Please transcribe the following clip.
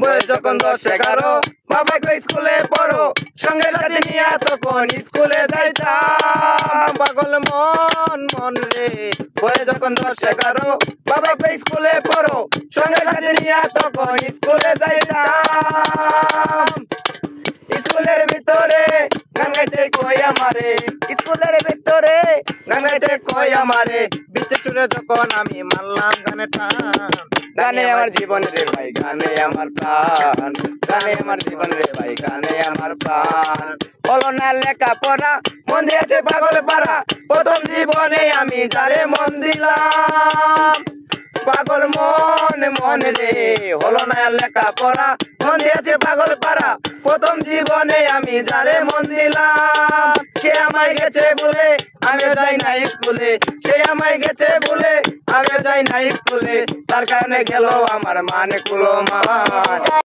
বয়স যখন দশ এগারো বাবাকে স্কুলে পড়ো। সঙ্গে সাথে নিয়ে তখন স্কুলে যাইতাম। পাগল মন মন রে। বয়স যখন দশ এগারো বাবাকে স্কুলে পড়ো। সঙ্গে সাথে নিয়ে তখন স্কুলে যাইতাম। স্কুলের ভিতরে গান গাইতে কই আমারে? স্কুলের ভিতরে গান গাইতে কই আমারে? বিচে চুরে যখন আমি মানলাম গানে টান। গানে আমার জীবন রে ভাই, গানে আমার প্রাণ। গানে আমার জীবন রে ভাই, গানে আমার প্রাণ। বলো না লেখা পড়া মন দিয়েছে পাগল পাড়া। প্রথম জীবনে আমি যারে মন দিলাম। পাগল মন মন রে। হলো না লেখা পড়া মন দিয়েছে পাগল পাড়া। প্রথম জীবনে আমি যারে মন দিলাম, সে আমায় গেছে বলে আমি যাই না স্কুলে। সে আমায় গেছে বলে আমি যাই না স্কুলে। তার কারণে গেল আমার মানে কুলো মান